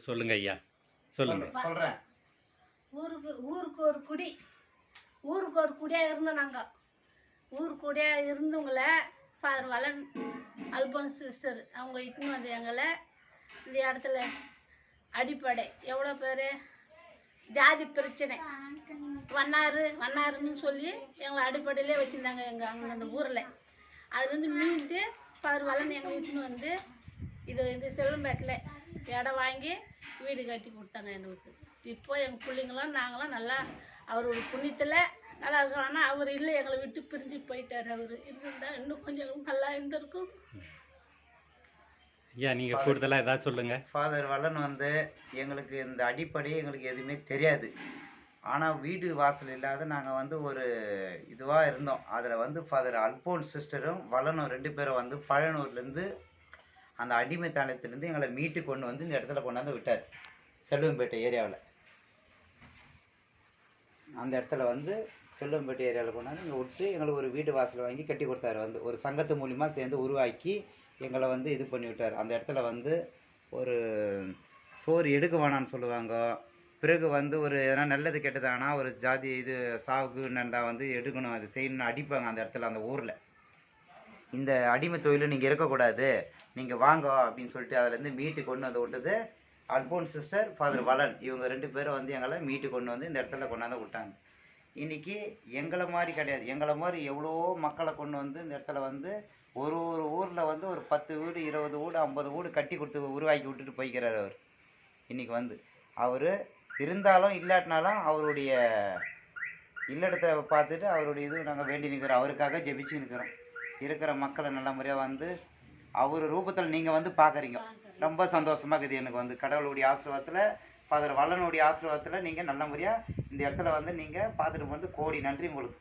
சொல்லுங்க ஐயா. சொல்லுங்க. சொல்றேன் ஊருக்கு ஊருக்கு ஒரு குடி. ஊருக்கு ஒரு குடியாக இருந்தோம் நாங்கள் ஊர் குடியாக இருந்தவங்கள ஃபாதர் வளன் அல்போன் சிஸ்டர் அவங்க இட்டுன்னு வந்து எங்களை இந்த இடத்துல அடிப்படை. எவ்வளோ பேர்? ஜாதி பிரச்சனை. வண்ணாறு வண்ணாருன்னு சொல்லி எங்களை அடிப்படையிலே வச்சுருந்தாங்க எங்கள் அங்கே அந்த ஊரில். அதுலேருந்து மீண்டு ஃபாதர் வளன் எங்களை இட்டுன்னு வந்து இது இந்த செல்வம்பேட்டில் இடம் வாங்கி வீடு கட்டி கொடுத்தாங்க எங்களுக்கு. இப்போ எங்கள் பிள்ளைங்களும் நாங்களும் நல்லா அவரோட புண்ணியத்தில் நல்லா இருக்கோம். ஆனால் அவர் இல்லை எங்களை விட்டு பிரிஞ்சு போயிட்டார் அவர். இருந்தால் இன்னும் கொஞ்சம் நல்லா இருந்திருக்கும். ஐயா நீங்க கூடுதலா ஏதாவது சொல்லுங்க. ஃபாதர் வல்லன் வந்து எங்களுக்கு இந்த அடிப்படை எங்களுக்கு எதுவுமே தெரியாது. ஆனால் வீடு வாசல் இல்லாத நாங்கள் வந்து ஒரு இதுவாக இருந்தோம். அதில் வந்து ஃபாதர் அல்போன் சிஸ்டரும் வல்லனும் ரெண்டு பேரும் வந்து பழனூர்லேருந்து அந்த அடிமைத்தனத்திலேருந்து எங்களை மீட்டு கொண்டு வந்து இந்த இடத்துல கொண்டாந்து விட்டார். செல்வம்பேட்டை ஏரியாவில். அந்த இடத்துல வந்து செல்வம்பேட்டை ஏரியாவில் கொண்டாந்து இங்கே விட்டு எங்களுக்கு ஒரு வீடு வாசல் வாங்கி கட்டி கொடுத்தாரு. வந்து ஒரு சங்கத்து மூலிமா சேர்ந்து உருவாக்கி எங்களை வந்து இது பண்ணி விட்டார். அந்த இடத்துல வந்து ஒரு சோறு எடுக்க வேணான்னு சொல்லுவாங்க. பிறகு வந்து ஒரு எதனா நல்லது கெட்டதானா ஒரு ஜாதி இது சாவுக்கு நடந்தால் வந்து எடுக்கணும் அது செய்யணும்னு அடிப்பாங்க அந்த இடத்துல அந்த ஊரில். இந்த அடிமை தொழில் நீங்கள் இருக்கக்கூடாது நீங்கள் வாங்க அப்படின்னு சொல்லிட்டு அதுலேருந்து மீட்டு கொண்டு வந்து விட்டது அல்போன் சிஸ்டர் ஃபாதர் வலன் இவங்க ரெண்டு பேரும் வந்து எங்களை மீட்டு கொண்டு வந்து இந்த இடத்துல கொண்டாந்து விட்டாங்க. இன்றைக்கி எங்களை மாதிரி கிடையாது. எங்களை மாதிரி எவ்வளோ மக்களை கொண்டு வந்து இந்த இடத்துல வந்து ஒரு ஒரு ஊரில் வந்து ஒரு பத்து வீடு இருபது வீடு ஐம்பது வீடு கட்டி கொடுத்து உருவாக்கி விட்டுட்டு போய்க்கிறார் அவர். இன்றைக்கி வந்து அவர் இருந்தாலும் இல்லாட்டினாலும் அவருடைய இல்லடத்தை பார்த்துட்டு அவருடைய இது நாங்கள் வேண்டி நிற்கிறோம் அவருக்காக ஜெபிச்சு நிற்கிறோம் இருக்கிற மக்களை நல்ல முறையாக வந்து அவர் ரூபத்தில் நீங்கள் வந்து பார்க்குறீங்க ரொம்ப சந்தோஷமாக இருக்குது எனக்கு வந்து. கடவுளுடைய ஆசீர்வாதத்தில் ஃபாதர் வல்லனுடைய ஆசீர்வாதத்தில் நீங்கள் நல்ல முறையாக இந்த இடத்துல வந்து நீங்கள் பார்த்துட்டு வந்து கோடி நன்றி உங்களுக்கு.